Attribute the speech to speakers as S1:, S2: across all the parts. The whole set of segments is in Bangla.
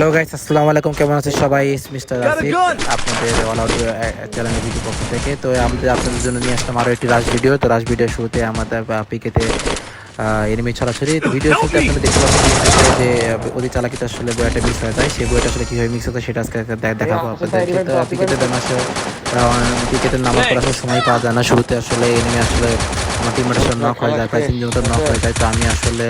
S1: হ্যালো গাইস আসসালামু আলাইকুম। কেমন আছেন সবাই? মিস্টার আসিফ আপনাদের অল আউট চ্যানেলের ভিডিও পক্ষ থেকে। তো আমাদের আপনাদের জন্য নিয়ে আসলাম আরও একটি রাশ ভিডিও তো রাশ ভিডিও শুরুতে আমাদের পিকেতে এনিমি ছড়াছড়ি। তো ভিডিও শুরুতে আপনারা দেখতে পাচ্ছেন যে অতি চালাকিতে আসলে বইটা মিক্স হয়ে যায়। সেই বইটা আসলে কীভাবে মিক্স হতো সেটা আজকে দেখাবো আপনাদেরকে। তো পিকেতে মাসে পিকেতের নামার পর আসলে সময় পাওয়া যায় না। শুরুতে আসলে এনিমি আসলে আমার টিমের আসলে নক হয়ে যায়। প্রায় তিনজন তো নক হয়ে যায়। তো আমি আসলে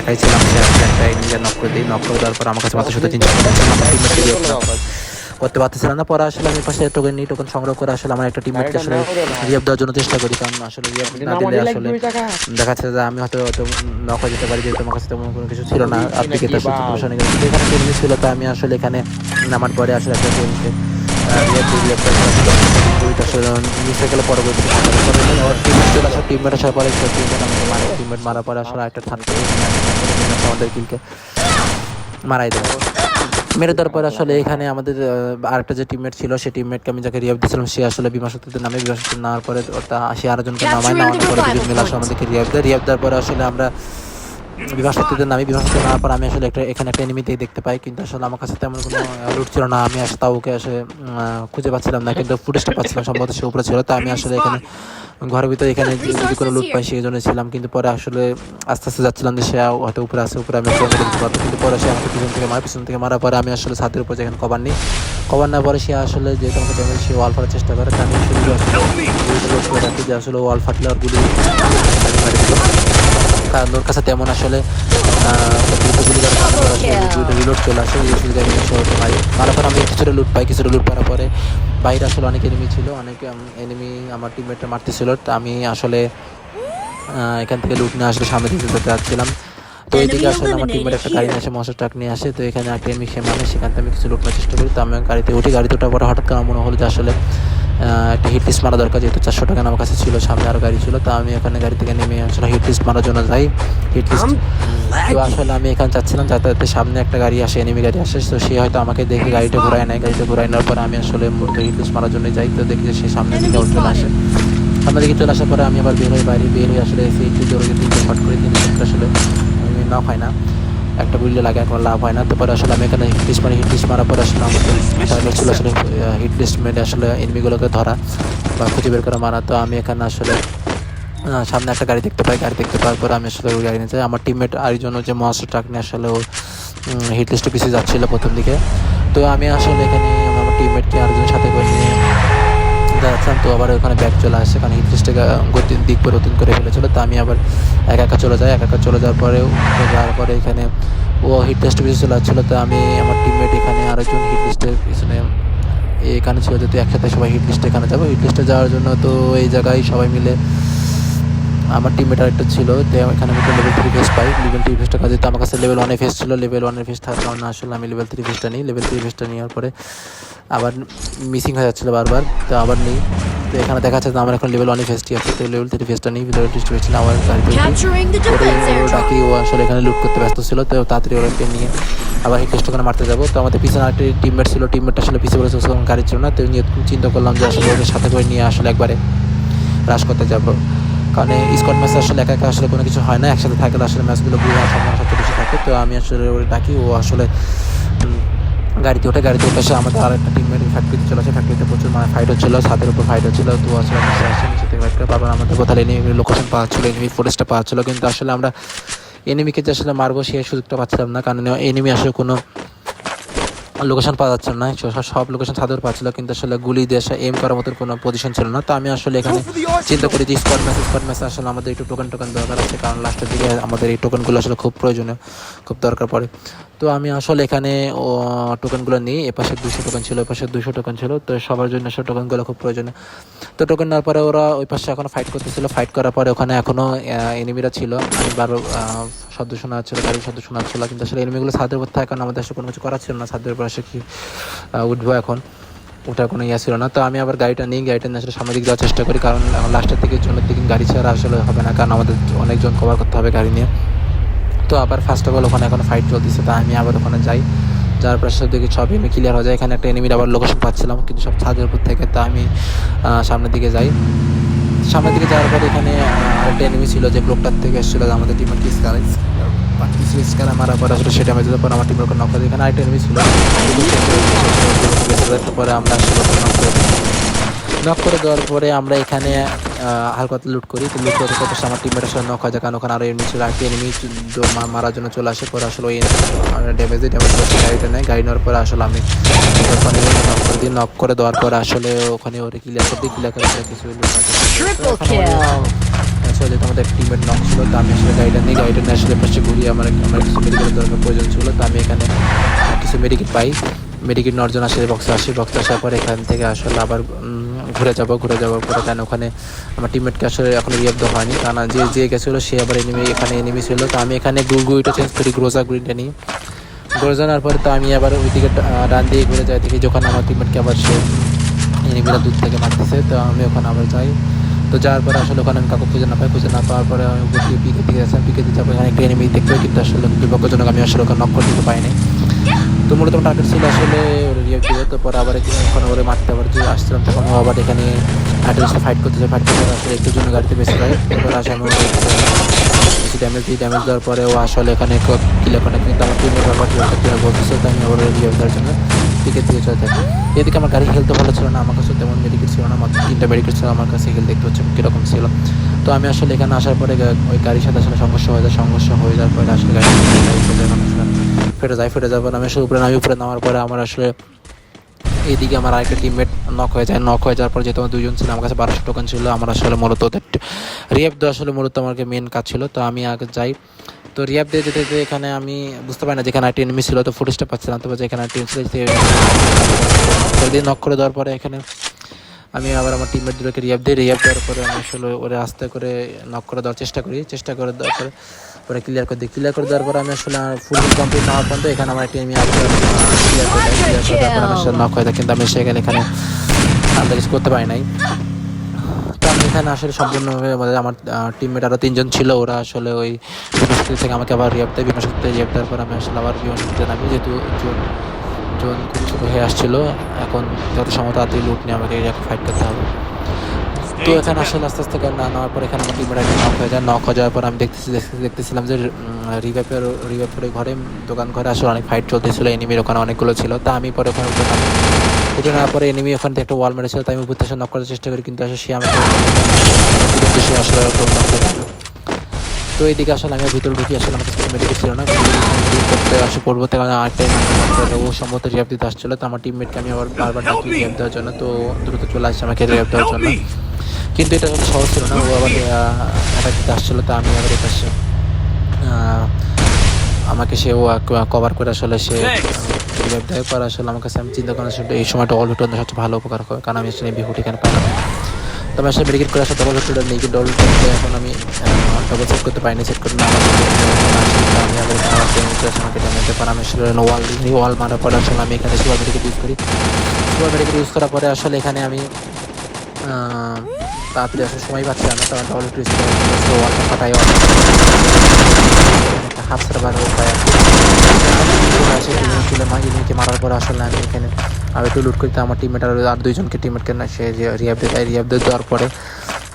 S1: একাই ছিলাম সে আসলে একটা এনিমিকে নক করে দিই। নক করে দেওয়ার পর আমার কাছে মাত্র শুধু তিনজন আমার করতে পারতেছিলাম না। পরে আসলে আমি পাশে টোকেন নিই টোকেন সংগ্রহ করে আসলে আমার একটা টিমমেটকে আসলে রিয়াব দেওয়ার জন্য চেষ্টা করি। কারণ আসলে রিয়াব না দিলে আসলে দেখা যাচ্ছে যে আমি হয়তো হয়তো নক হয়ে যেতে পারি। যেহেতু আমার কাছে তেমন কোনো কিছু ছিল না। আপনি কে তার সিচুয়েশন এখানে ছিল তো আমি আসলে এখানে নামার পরে আসলে একটা আসা মারাই মেরে দেওয়ার পর আসলে এখানে আমাদের আরেকটা যে টিমমেট ছিল সেই টিমমেটকে আমি যাকে রিয়াব দিয়েছিলাম সে আসলে বিমা শক্তিতে নামে বিমা শক্তি নেওয়ার পরে ওটা সে আরেকজনকে নামায় নামানোর পরে আসলে আমাদেরকে রিয়াব দেয় রিয়াব দেওয়ার পরে আসলে আমরা বিবাহ শক্তিতে নামি বিবাহ শক্তি নেওয়ার পর আমি আসলে একটা এখানে একটা এনিমিতে দেখতে পাই কিন্তু আসলে আমার কাছে তেমন কোনো লুট ছিল না। আমি আসলে তাও ওকে আসে খুঁজে পাচ্ছিলাম না কিন্তু ফুটেজটা পাচ্ছিলাম সম্ভবত সে উপরে ছিল। তো আমি আসলে এখানে ঘরের ভিতরে এখানে যদি কোনো লুট পাই সেই জন্য ছিলাম। কিন্তু পরে আসলে আস্তে আস্তে যাচ্ছিলাম যে সে হয়তো উপরে আসে উপরে আমি পারব। কিন্তু পরে সে আমাকে পিছন থেকে মারা পিছন থেকে মারার পরে আমি আসলে ছাদের উপর যেখানে কভার নিই কভার না পরে সে আসলে যেহেতু আমাকে ড্যামেজ সে ওয়াল ফাটার চেষ্টা করে। তা আমি শুধু আসলে যে আসলে ওয়াল ফাটলে আর গুলি। কারণ ওর কাছে তেমন আসলে রিলোড চলে আসে আমি হতে পারি তারপর আমি কিছুটা লুট পাই কিছুটা লুট পাওয়ার পরে বাইরে আসলে অনেক এনিমি ছিল অনেক এনিমি আমার টিমমেটটা মারতেছিল। তো আমি আসলে এখান থেকে লুট নিয়ে আসলে সামনে দিকে যেতে যাচ্ছিলাম। তো এইদিকে আসলে আমার টিমের একটা গাড়ি নিয়ে আসে মশার ট্রাক নিয়ে আসে। তো এখানে একটা এনিমি সে মানে সেখান থেকে আমি কিছু লুট নেওয়ার চেষ্টা করি। তো আমি গাড়িতে উঠি গাড়িতে ওঠার পরে হঠাৎ করে আমার মনে হলো যে আসলে একটা হিট লিস্ট মারা দরকার যেহেতু চারশো টাকা আমার কাছে ছিল সামনে আরও গাড়ি ছিল তো আমি এখানে গাড়ি থেকে নেমে আসলে হিট লিস্ট মারার জন্য যাই। হিট লিস্ট তো আসলে আমি এখানে চাচ্ছিলাম যাতায়াতের সামনে একটা গাড়ি আসে এনিমি গাড়ি আসে তো সে হয়তো আমাকে দেখে গাড়িটা ঘুরায় নেয় গাড়িটা ঘুরাই নেওয়ার পরে আমি আসলে মূলত হিট লিস্ট মারার জন্য যাই তো দেখি যে সে সামনে দিকে চলে আসে। সামনে দিকে চলে আসার পরে আমি আবার বের হয়ে বাইরে বের হয়ে আসলে সেই একটু জোরে তিনটে শট করে শট আসলে আমি না হয় না। একটা বিল্ডে লাগে এখন লাভ হয় না। তারপরে আসলে আমি এখানে হিট লিস্ট মারি হিট লিস্ট মারার পরে আসলে আমাদের টার্গেট ছিল আসলে হিট লিস্ট আসলে এনিমিগুলোকে ধরা বা খুঁজে বের করে মারা। তো আমি এখানে আসলে সামনে একটা গাড়ি দেখতে পাই, গাড়ি দেখতে পাওয়ার পরে আমি আসলে ওই গাড়ি যাই। আমার টিমমেট আর জন্য যে মহাস্টার ট্রাক নিয়ে আসলে ও হিট লিস্টে পিছিয়ে যাচ্ছিল প্রথম দিকে। তো আমি আসলে এখানে যাচ্ছিলাম তো আবার ওখানে ব্যাগ চলে আসে। কারণ হিট টাকা গতি দিক পরিবর্তন করে ফেলেছিলো, তো আমি আবার একা একা চলে যাই। একা একা চলে যাওয়ার পরেও যাওয়ার পরে এখানে ও হিট লিস্টে পিছিয়ে চলে যাচ্ছিল তো আমি আমার টিমমেট এখানে আরেকজন হিট লিস্টের পিছনে এখানে ছিল যেহেতু একসাথে সবাই হিট লিস্টে এখানে যাব। হিট লিস্টে যাওয়ার জন্য তো এই জায়গায় সবাই মিলে আমার টিমমেট আরেকটা ছিল তো এখানে আমি লেভেল থ্রি ফেস পাই লেভেল থ্রি ফেসটা কাজে তো আমার কাছে লেভেল ওয়ানে ফেস ছিল লেভেল ওয়ানের ফেস থাকার কারণে আসলে আমি লেভেল থ্রি ফেসটা নিই লেভেল থ্রি ফেসটা নেওয়ার পরে আবার মিসিং হয়ে যাচ্ছিল বারবার তো আবার নেই। তো এখানে দেখা যাচ্ছে আমার এখন লেভেল ওয়ানে ফেসটি আছে তো লেভেল থ্রি ফেসটা নিই লেভেল থ্রি ফেসটা আমার ওরে ওরে. ডাকি ও আসলে এখানে লুট করতে ব্যস্ত ছিল তো তাড়াতাড়ি ওরাকে নিয়ে আবার এই টেস্ট ওখানে মারতে যাব। তো আমাদের পিছনে আরেকটি টিমমেট ছিল টিমমেটটা আসলে পিছিয়ে তখন গাড়ি ছিল না তো নিয়ে চিন্তা করলাম যে আসলে ওকে সাথে করে নিয়ে আসলে একবারে রাশ করতে যাব। কারণ স্কট ম্যাচ আসলে একা একা আসলে কোনো কিছু হয় না, একসাথে থাকলে আসলে ম্যাচগুলো বুঝে সবচেয়ে বেশি থাকে। তো আমি আসলে ওরে ডাকি, ও আসলে গাড়িতে ওঠে, গাড়িতে উঠে এসে আমাদের আর একটা টিমমেট ফ্যাক্টরিতে চলে আসে ফ্যাক্টরিতে প্রচুর মানে ফাইট হচ্ছিল, ছাদের উপর ফাইট হচ্ছিল, তো আসলে আসে, নিচে থেকে ফাইট করে বারবার আমাদের কোথাও এনিমি লোকেশন পাওয়া ছিল এনিমি ফোরেস্টটা পাওয়া ছিল কিন্তু আসলে আমরা এনিমিকে যে আসলে মারবো সেই সুযোগটা পাচ্ছিলাম না, কারণ এনিমি আসলে কোনো লোকেশন পাওয়া যাচ্ছিল না সব- লোকেশন উপর পাচ্ছিল কিন্তু আসলে গুলি দিয়ে এম করার মতো কোনো পজিশন ছিল না। তো আমি আসলে এখানে চিন্তা করি যে স্কোয়াড ম্যাচ স্কোয়াড ম্যাচ আসলে আমাদের একটু টোকেন টোকেন দরকার আছে, কারণ লাস্টের দিকে আমাদের এই টোকেনগুলো আসলে খুব প্রয়োজনীয়, খুব দরকার পড়ে। তো আমি আসলে এখানে টোকেনগুলো নিই। এপাশে দুশো টোকেন ছিল এপাশে দুশো টোকেন ছিল। তো সবার জন্য আসলে টোকেনগুলো খুব প্রয়োজনীয়। তো টোকেন নেওয়ার পরে ওরা ওই পাশে এখনও ফাইট করতেছিল। ফাইট করার পরে ওখানে এখনও এনিমিরা ছিল। আমি বারো আহ, শব্দ শোনা যাচ্ছিল গাড়ির শব্দ শোনা যাচ্ছিল কিন্তু আসলে এনিমিগুলো ছাদের উপর থাকে কারণ আমাদের আসলে কোনো কিছু করার ছিল না। ছাদের উপর আসে কি উঠবো এখন? ওটা কোনো ইয়ে ছিল না। তো আমি আবার গাড়িটা নিই। গাড়িটা নিয়ে আসলে সামনের দিকে যাওয়ার চেষ্টা করি। কারণ এখন লাস্টের দিকে জন্য দিকে গাড়ি ছাড়া আসলে হবে না। কারণ আমাদের অনেকজন কভার করতে হবে গাড়ি নিয়ে। তো আবার ফার্স্ট অফ অল ওখানে এখন ফাইট চলতেছে, তা আমি আবার ওখানে যাই। যার পর সব দিকে সব এমনি ক্লিয়ার হয়ে যায়। এখানে একটা এনিমির আবার লোকেশন পাচ্ছিলাম, কিন্তু সব ছাদের উপর থেকে, তা আমি সামনের দিকে যাই। সামনের দিকে যাওয়ার পর এখানে আরেকটা এনিমি ছিল যে ব্লকটার থেকে এসেছিল আমাদের টিমের কিস পারতেছি স্ক্যানার মারার পর আসলে সেটা আমি পর আমার টিমের নক এখানে আরেকটা এনিমি ছিল। তারপরে আমরা নক করে দেওয়ার পরে আমরা এখানে হালকা লুট করি। তো লুট করতে করতে আমার টিমের আসলে নক হয় যায় কারণ ওখানে আরও এনিমি ছিল আরেকটি এনিমি মারার জন্য চলে আসে পরে আসলে ওই ড্যামেজ দিয়ে ড্যামেজ করতে গাড়িটা নেয়। গাড়ি নেওয়ার পরে আসলে আমি ওখানে নক করে দিই। নক করে দেওয়ার পরে আসলে ওখানে ওরে ক্লিয়ার করে দিই। ক্লিয়ার করে কিছু. আসলে আমাদের টিমের নক ছিল তো আমি আসলে গাড়িটা নিই। গাড়িটা নিয়ে আসলে পাশে ঘুরিয়ে আমার আমার কিছু মেডিকেলের দরকার প্রয়োজন ছিল তো আমি এখানে কিছু মেডিকেট পাই। মেডিকেট নেওয়ার জন্য আসলে বক্সে আসি। বক্সে আসার পর এখান থেকে আসলে আবার ঘুরে যাব ঘুরে যাব পরে কেন? ওখানে আমার টিমমেটকে আসলে এখন রিয়াব দেওয়া হয়নি। কারণ যে যে গেছিল সে আবার এনিমি এখানে এনিমি ছিল। তো আমি এখানে গুইটা চেঞ্জ করি গ্রোজা গুইটা নিই গ্রোজা নেওয়ার পরে তো আমি আবার ওইদিকে ডান দিয়ে ঘুরে যাই, দেখি যখন আমার টিমমেটকে আবার সে এনিমিরা দূর থেকে মারতেছে। তো আমি ওখানে আবার যাই। তো যাওয়ার পরে আসলে ওখানে আমি কাকু খুঁজে না পাই। খুঁজে না পাওয়ার পরে আমি পিকে দিকে গেছিলাম পিকে দিতে এখানে একটা এনিমি দেখতে কিন্তু আসলে দুর্ভাগ্যজনক আমি আসলে ওখানে নক করে দিতে পারিনি। তো মূলত টার্গেট ছিল আসলে রিয়েক্ট দিবে তো পরে আবার এখানে ওখানে ওরে মারতে আবার যে আসছিলাম তখন ও আবার এখানে আর্টের সাথে ফাইট করতেছে ফাইট করতে আসলে একটু জন্য গাড়িতে বেশি পায় এবার আসে আমি কিছু ড্যামেজ দিই ড্যামেজ দেওয়ার পরে ও আসলে এখানে কিলো করে কিন্তু আমার টিমের ব্যাপার বলতেছে তো আমি ওর রিয়েক্ট দেওয়ার জন্য দিকে থেকে চলে থাকি এদিকে আমার গাড়ি হেলতে ভালো ছিল না, আমার কাছে তেমন মেডিকেল ছিল না, আমার তিনটা মেডিকেল ছিল, আমার কাছে হেল দেখতে হচ্ছে কীরকম ছিল। তো আমি আসলে এখানে আসার পরে ওই গাড়ির সাথে আসলে সংঘর্ষ হয়ে যায়, সংঘর্ষ হয়ে যাওয়ার পরে আসলে গাড়ি ফেটে যায় ফেটে পরে আমি আসলে উপরে নামি, উপরে নামার পরে আমার আসলে এইদিকে আমার আরেকটা টিমমেট নক হয়ে যায়। নক হয়ে যাওয়ার পর যেহেতু আমার দুজন ছিল, আমার কাছে বারোশো টোকেন ছিল, আমার আসলে মূলত ওদের রিয়াপ দেওয়া আসলে মূলত আমাকে মেন কাজ ছিল। তো আমি আগে যাই। তো রিয়াপ দিয়ে যেতে যেতে এখানে আমি বুঝতে পারি না যেখানে একটা এনিমি ছিল, তো ফুটেজটা পাচ্ছিলাম তো যেখানে টিম ছিল দিয়ে নক করে দেওয়ার পরে এখানে আমি আবার আমার টিমমেট দুটোকে রিয়াপ দিই রিয়াপ দেওয়ার পরে আমি আসলে ওরে আস্তে করে নক করে দেওয়ার চেষ্টা করি। চেষ্টা করে দেওয়ার পরে পরে ক্লিয়ার করে দিই। ক্লিয়ার করে দেওয়ার পর আমি আসলে ফুল কমপ্লিট না হওয়ার পর্যন্ত এখানে আমার একটা আবার ক্লিয়ার করে ক্লিয়ার করে নক হয়ে কিন্তু আমি সেখানে এখানে আমরা কিছু করতে পারি নাই। এখানে আসলে সম্পূর্ণভাবে আমাদের আমার টিমমেট আরও তিনজন ছিল, ওরা আসলে ওই বিমানশক্তি থেকে আমাকে আবার রিয়াপ দেয়। বিমানশক্তি রিয়াপ দেওয়ার পর আমি আসলে আবার বিমানশক্তিতে নামি, যেহেতু জোন জোন খুব ছোটো হয়ে আসছিল। এখন যত সময় তাড়াতাড়ি লুট নিয়ে আমাকে ফাইট করতে হবে। তো এখানে আসলে আস্তে আস্তে না নেওয়ার পর এখানে আমার টিমের নক হয়ে যায়। নক হয়ে যাওয়ার পর আমি দেখতেছি, দেখতেছি- দেখতেছিলাম যে রিভ্যাপের রিভ্যাপের ঘরে দোকান ঘরে আসলে অনেক ফাইট চলতেছিল। এনিমির ওখানে অনেকগুলো ছিল। তা আমি পরে ওখানে উঠে উঠে নেওয়ার পরে এনিমি ওখান থেকে একটা ওয়াল মেরেছিল। তাই আমি উপর থেকে নক করার চেষ্টা করি। কিন্তু আসলে সে আমাকে আসলে করে। তো এইদিকে আসলে আমি ভিতরে ঢুকি। আসলে আমার কাছে মেডিকেল ছিল না। করতে আসে, পড়ব। তার কারণে আরেকটা ও সম্ভবত রিয়াপ দিতে আসছিল। তো আমার টিমমেটকে আমি আবার বারবার ডাকি রিয়াপ দেওয়ার জন্য। তো দ্রুত চলে আসছে আমাকে রিয়াপ দেওয়ার জন্য। কিন্তু এটা সহজ ছিল না। ও আবার অ্যাটাক দিতে আসছিল তো আমি আবার এটা আমাকে সে ও কভার করে আসলে সে রিয়াপ দেয় আসলে আমার কাছে। আমি চিন্তা করার আসলে এই সময়টা অল ভিটন সবচেয়ে ভালো উপকার হয় কারণ আমি আসলে বিহুটি এখানে পাইলাম তো আমি আসলে মেডিকেট করে আসলে ডবল ভিটনটা নেই কিন্তু ডবল এখন আমি ডবল সেট করতে পারিনি সেট করতে না আমি আবার আমাকে ড্যামেজের পর আমি আসলে ওয়াল ওয়াল মারার পর আসলে আমি এখানে সুপার মেডিকেট ইউজ করি। সুপার মেডিকেট ইউজ করার পরে আসলে এখানে আমি তাড়াতাড়ি আসার সময় পাচ্ছি না তখন ডবল ইউজ করে ওয়ালটা ফাটাই একটা হাফ সার্ভার উপায় আছে তুলে মা ইনিকে মারার পর আসলে আমি এখানে আর একটু লুট করতে আমার টিমমেট আর আর দুইজনকে টিমমেটকে না, সে রিয়াব দিয়ে দেয় রিয়াব দিয়ে দেওয়ার পরে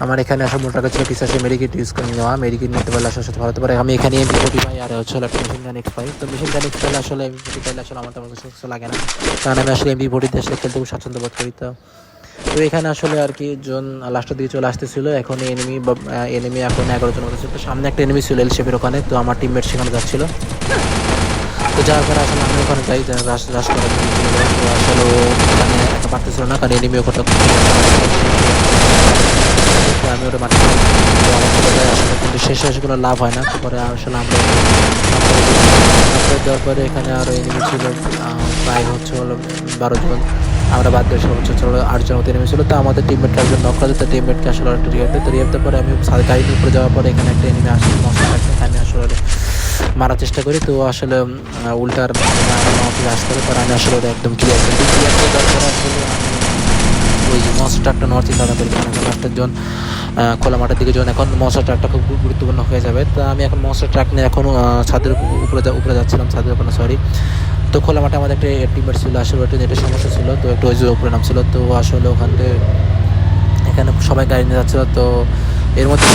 S1: আমার এখানে আসলে মোট ছিল কিছু আসে মেডিকেট ইউজ করে নেওয়া মেডিকেট নিতে পারলে আসলে সাথে ভালো পারে আমি এখানে এমপি ফোর্টি পাই আর হচ্ছে একটা মেশিন গান এক্স পাই তো মেশিন গান এক্স পাইলে আসলে এমপি ফোর্টি পাইলে আসলে আমার তেমন কিছু লাগে না। কারণ আমি আসলে এমপি ফোর্টিতে আসলে খেলতে খুব স্বাচ্ছন্দ্য বোধ করি, তো তো এখানে আসলে আর কি জন লাস্টের দিকে চলে আসতেছিল। এখন এনিমি এনিমি এখন এগারো জন হতেছে। তো সামনে একটা এনিমি ছিল এল ওখানে। তো আমার টিমমেট সেখানে যাচ্ছিল। তো যাওয়ার পরে আসলে আমি ওখানে যাই রাশ করার জন্য আসলে ওখানে পারতেছিল না, কারণ এনিমি ওখানে তো আমি ওটা মাঠে আসলে, কিন্তু শেষে এসে কোনো লাভ হয় না। তারপরে আসলে আমরা দেওয়ার পরে এখানে আরও এনিমি ছিল প্রায় হচ্ছে হলো বারো জন। আমরা বাদ দিয়ে সর্বোচ্চ হলো আটজন মতো এনিমি ছিল তো আমাদের টিমমেটকে একজন নক করে দিতে টিমমেটকে আসলে একটা রিয়ার তো রিয়ার পরে আমি সাথে গাড়ি উপরে যাওয়ার পরে এখানে একটা এনিমি আসে মশলা আমি আসলে মারার চেষ্টা করি। তো আসলে উল্টার আসতে হবে। আমি আসলে ওটা একদম ক্লিয়ার করি ক্লিয়ার করে পরে আসলে ওই মনস্টার ট্রাকটা নেওয়ার চিন্তা ভাবনা করি কারণ লাস্টের জন খোলা মাঠের দিকে যখন এখন মনস্টার ট্রাকটা খুব গুরুত্বপূর্ণ হয়ে যাবে। তো আমি এখন মনস্টার ট্রাক নিয়ে এখন ছাদের উপরে উপরে যাচ্ছিলাম। ছাদের উপরে সরি তো খোলা মাঠে আমাদের একটা টিমের ছিল আসলে নেটের সমস্যা ছিল তো একটু ওই যে উপরে নামছিল তো আসলে ওখান থেকে এখানে সবাই গাড়ি নিয়ে যাচ্ছিল তো এর মধ্যে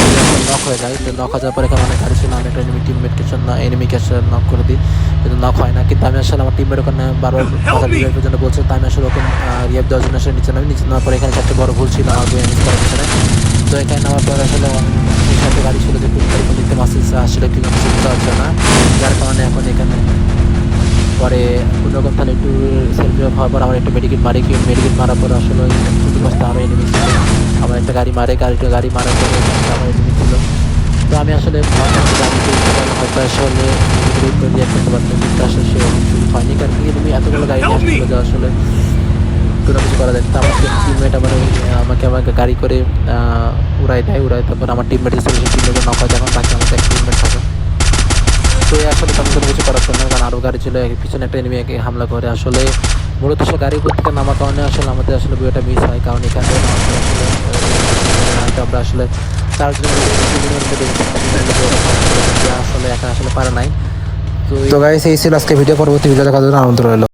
S1: নক হয়ে যায় তো নক হওয়ার পরে এখানে অনেক গাড়ি ছিল আমি একটা এনিমি টিমমেটকে এনিমিকে আসলে নক করে দিই কিন্তু নক হয় না। কিন্তু আমি আসলে আমার টিমমেট ওখানে বারবার কথা রিভাইভের জন্য বলছে তাই আমি আসলে ওখানে রিভাইভ দেওয়ার জন্য আসলে নিচে নামি নিচে নামার পরে এখানে একটা বড় ভুল ছিল আমার করার পিছনে। তো এখানে নামার পর আসলে সাথে গাড়ি ছিল যে গাড়ি দিতে মাসিস আসলে কিন্তু বুঝতে পারছে না যার কারণে এখন এখানে পরে কোনোরকম তাহলে একটু সেলফি হওয়ার পর আমার একটু মেডিকেট মারি, কি মেডিকেট মারার পর আসলে ছুটি বস্তা আরও এনিমি ছিল। আমার একটা গাড়ি মারে, গাড়িটা গাড়ি মারার পরে আমার এনিমি ছিল। তো আমি আসলে হয়তো আসলে করতে পারতাম, কিন্তু আসলে সে হয়নি, কারণ কি এনিমি এতগুলো গাড়ি নিয়ে আসছিল যে আসলে কোনো কিছু করা যায় তো আমার টিমমেট আমার আমাকে আমাকে গাড়ি করে উড়াই দেয় উড়াই তারপর আমার টিমমেট টিমমেটে নক হয় যখন বাকি আমাদের এক টিমমেট থাকে তো আসলে তেমন কোনো কিছু করার সময় কারণ আরও গাড়ি ছিল পিছনে একটা এনিমি হামলা করে। আসলে মূলত সে গাড়ি থেকে নামার কারণে আসলে আমাদের আসলে ভিডিওটা মিস হয়, কারণ এখানে আসলে আমরা আসলে তার ওরা আসলে একা আসলে পারে নাই। তো
S2: গাইস এই ছিল আজকে ভিডিও পরবর্তী ভিডিও দেখার জন্য আনন্দ রইল।